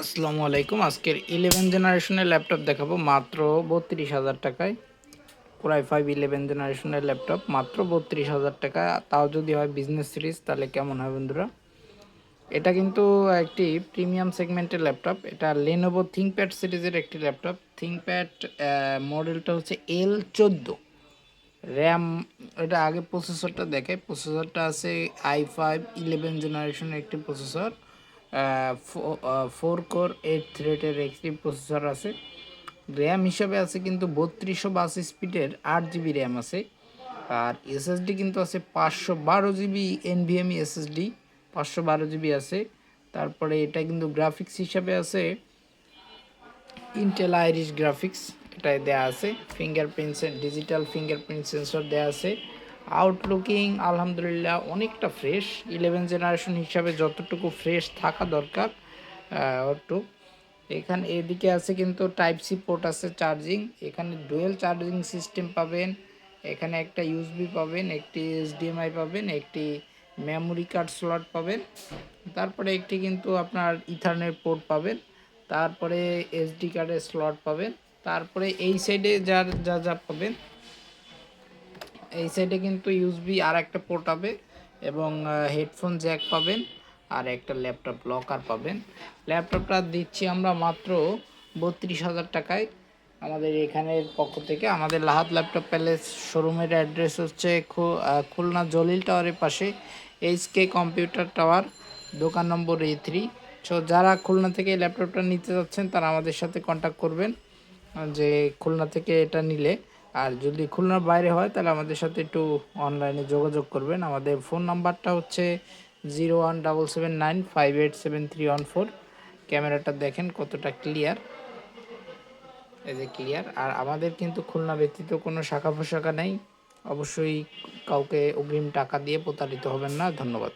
আসসালামু আলাইকুম। আজকের ইলেভেন জেনারেশনের ল্যাপটপ দেখাবো মাত্র বত্রিশ হাজার টাকায়। কোরাই ফাইভ ইলেভেন জেনারেশনের ল্যাপটপ মাত্র বত্রিশ হাজার টাকা। তাও যদি হয় বিজনেস সিরিজ তাহলে কেমন হয় বন্ধুরা? এটা কিন্তু একটি প্রিমিয়াম সেগমেন্টের ল্যাপটপ এটা লেনোভো থিঙ্কপ্যাড সিরিজের একটি ল্যাপটপ থিঙ্কপ্যাড মডেলটা হচ্ছে এল চোদ্দ। র্যাম এটা আগে প্রসেসরটা দেখে প্রসেসরটা আছে আই ফাইভ ইলেভেন জেনারেশনের একটি প্রসেসর ফোর কোর এইট থ্রেডের একটি প্রসেসর আছে। র্যাম হিসাবে আছে কিন্তু বত্রিশশো বাস স্পিডের আট জিবি র্যাম আছে। আর এসএসডি কিন্তু আছে পাঁচশো বারো জিবি এনভিএমই এসএসডি পাঁচশো বারো জিবি আছে। তারপরে এটা কিন্তু গ্রাফিক্স হিসাবে আছে। ইন্টেল আইরিশ গ্রাফিক্স এটায় দেওয়া আছে। ফিঙ্গারপ্রিন্ট ডিজিটাল ফিঙ্গারপ্রিন্ট সেন্সর দেওয়া আছে। আউটলুকিং আলহামদুলিল্লাহ, অনেকটা ফ্রেশ ইলেভেন জেনারেশন হিসাবে যতটুকু ফ্রেশ থাকা দরকার একটু এখানে এদিকে আছে কিন্তু টাইপ সি পোর্ট আছে চার্জিং এখানে ডুয়েল চার্জিং সিস্টেম পাবেন। এখানে একটা ইউএসবি পাবেন, একটি এইচডিএমআই পাবেন, একটি মেমোরি কার্ড স্লট পাবেন। তারপরে একটি কিন্তু আপনার ইথারনেট পোর্ট পাবেন। তারপরে এসডি কার্ডের স্লট পাবেন। তারপরে এই সাইডে যার, যা যা পাবেন এই সাইডে কিন্তু ইউএসবি আর একটা পোর্ট হবে এবং হেডফোন জ্যাক পাবেন আর একটা ল্যাপটপ লকার পাবেন। ল্যাপটপটা দিচ্ছি আমরা মাত্র বত্রিশ হাজার টাকায়। আমাদের এখানের পক্ষ থেকে আমাদের লাহাত ল্যাপটপ প্যালেস শোরুমের অ্যাড্রেস হচ্ছে খুলনা জলিল টাওয়ারের পাশে। এইচ কে কম্পিউটার টাওয়ার দোকান নম্বর এ থ্রি সো যারা খুলনা থেকে ল্যাপটপটা নিতে যাচ্ছেন তারা আমাদের সাথে কন্ট্যাক্ট করবেন, যে খুলনা থেকে এটা নিলে। আর যদি খুলনার বাইরে হয়, তাহলে আমাদের সাথে একটু অনলাইনে যোগাযোগ করবেন। আমাদের ফোন নাম্বারটা হচ্ছে zero one double seven nine five eight seven three one four ক্যামেরাটা দেখেন কতটা ক্লিয়ার এই যে ক্লিয়ার আর আমাদের কিন্তু খুলনা ব্যতীত কোনো শাখা পোশাখা নেই। অবশ্যই কাউকে অগ্রিম টাকা দিয়ে প্রতারিত হবেন না। ধন্যবাদ।